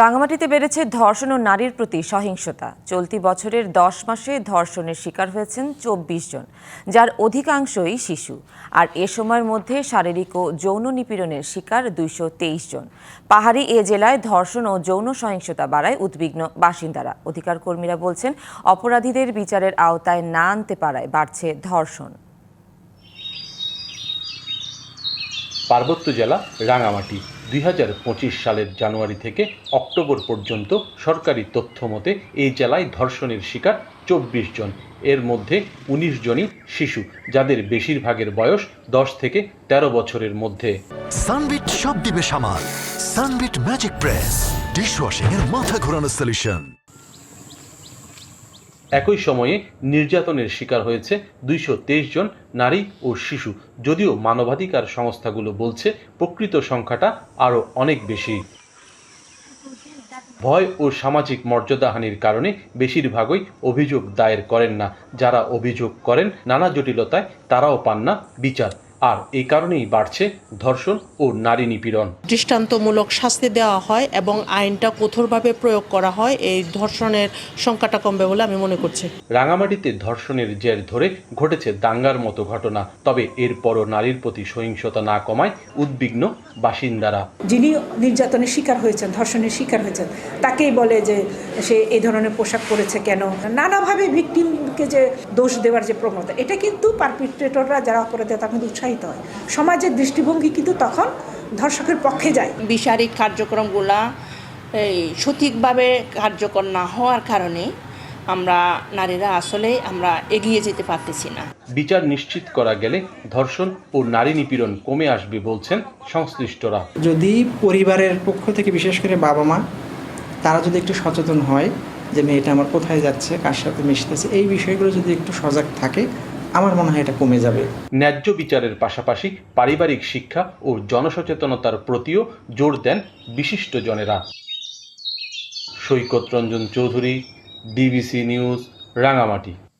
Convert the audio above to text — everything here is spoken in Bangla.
রাঙামাটিতে বেড়েছে ধর্ষণ ও নারীর প্রতি সহিংসতা। চলতি বছরের দশ মাসে ধর্ষণের শিকার হয়েছেন চব্বিশ জন, যার অধিকাংশই শিশু। আর এ সময়ের মধ্যে শারীরিক ও যৌন নিপীড়নের শিকার দুইশো তেইশ জন। পাহাড়ি এ জেলায় ধর্ষণ ও যৌন সহিংসতা বাড়ায় উদ্বিগ্ন বাসিন্দারা। অধিকার কর্মীরা বলছেন, অপরাধীদের বিচারের আওতায় না আনতে পারায় বাড়ছে ধর্ষণ। পার্বত্য জেলা, রাঙামাটি। দুই হাজার পঁচিশ সালের জানুয়ারি থেকে অক্টোবর পর্যন্ত সরকারি তথ্য মতে এই জেলায় ধর্ষণের শিকার চব্বিশ জন। এর মধ্যে ১৯ জনই শিশু, যাদের বেশিরভাগের বয়স দশ থেকে ১৩ বছরের মধ্যে। সানবিট সব দিবে সামাল। সানবিট ম্যাজিক প্রেস ডিশওয়াশিং এর মাথা ঘোরানো সলিউশন একই সময়ে নির্যাতনের শিকার হয়েছে দুইশো তেইশ জন নারী ও শিশু। যদিও মানবাধিকার সংস্থাগুলো বলছে প্রকৃত সংখ্যাটা আরও অনেক বেশি। ভয় ও সামাজিক মর্যাদাহানির কারণে বেশিরভাগই অভিযোগ দায়ের করেন না। যারা অভিযোগ করেন, নানা জটিলতায় তারাও পান না বিচার। আর এই কারণেই বাড়ছে ধর্ষণ ও নারী নিপীড়ন। দৃষ্টান্তমূলক শাস্তি দেওয়া হয় এবং আইনটা কঠোরভাবে প্রয়োগ করা হয়। এই ধর্ষণের সংখ্যাটা কমবে বলে আমি মনে করছি। রাঙামাটিতে ধর্ষণের জের ধরে ঘটেছে দাঙ্গার মতো ঘটনা। তবে এরপরও নারীর প্রতি সহিংসতা না কমায় উদ্বিগ্ন বাসিন্দারা। যিনি নির্যাতনের শিকার হয়েছেন ধর্ষণের শিকার হয়েছেন তাকেই বলে যে সে এই ধরনের পোশাক পরেছে কেন? নানাভাবে ভিকটিমকে যে দোষ দেওয়ার যে প্রবণতা এটা কিন্তু পারপিট্রেটররা যারা অপরাধী তখন কিন্তু উৎসাহিত হয়। সমাজের দৃষ্টিভঙ্গি কিন্তু তখন ধর্ষকের পক্ষে যায়। বিচারিক কার্যক্রমগুলা এই সঠিকভাবে কার্যকর না হওয়ার কারণে আমরা নারীরা আসলে আমরা এগিয়ে যেতে পারতেছি না। বিচার নিশ্চিত করা গেলে ধর্ষণ ও নারী নিপীড়ন কমে আসবে বলছেন সংশ্লিষ্টরা। যদি পরিবারের পক্ষ থেকে বিশেষ করে বাবা মা তারা যদি একটু সচেতন হয় যে মেয়েটা আমার কোথায় যাচ্ছে কার সাথে মিশতেছে এই বিষয়গুলো যদি একটু সজাগ থাকে আমার মনে হয় এটা কমে যাবে। ন্যায্য বিচারের পাশাপাশি পারিবারিক শিক্ষা ও জনসচেতনতার প্রতিও জোর দেন বিশিষ্ট জনেরা সৈকত রঞ্জন চৌধুরী ডিবিসি নিউজ, রাঙামাটি।